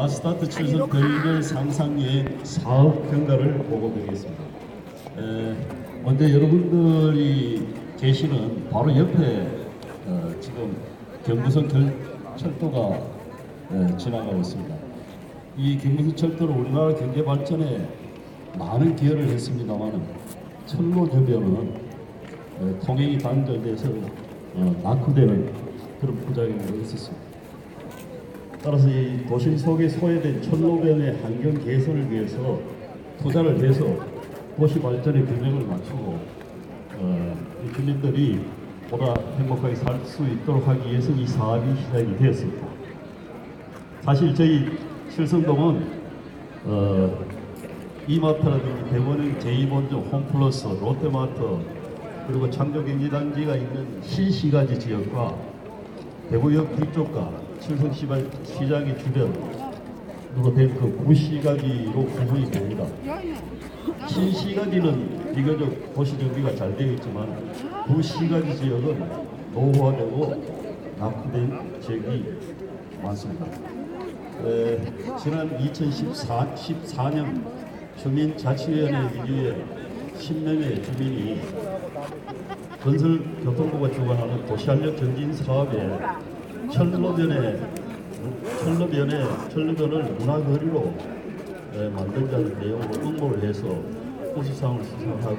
라스타트 출석 별별 상상여행 사업 평가를 보고드리겠습니다. 에, 먼저 여러분들이 계시는 바로 옆에 어, 지금 경부선 결, 철도가 에, 지나가고 있습니다. 이 경부선 철도는 우리나라 경제 발전에 많은 기여를 했습니다만 철로 저변은 에, 통행이 단절돼서 어, 낙후되는 그런 부작용이 있었습니다. 따라서 이 도심 속에 소외된 철로변의 환경 개선을 위해서 투자를 해서 도시 발전의 균형을 맞추고 어, 이 주민들이 보다 행복하게 살 수 있도록 하기 위해서 이 사업이 시작이 되었습니다. 사실 저희 실성동은 어, 이마트라든지 대본행 제2본점 홈플러스 롯데마트 그리고 창조경제단지가 있는 신시가지 지역과 대구역 뒤쪽과 칠성시장의 주변 으로 된그 구시가지로 구분이 됩니다. 신시가지는 비교적 도시 정비가 잘 되어 있지만 구시가지 지역은 노후화되고 낙후된 지역이 많습니다. 에, 지난 2014 14년 주민자치위원회 위주의 10명의 주민이 건설교통부가 주관하는 도시활력 전진 사업에 철로변에 철로변에 철로변을 문화거리로 에, 만들자는 내용으로 응모를 해서 우수상을 수상하고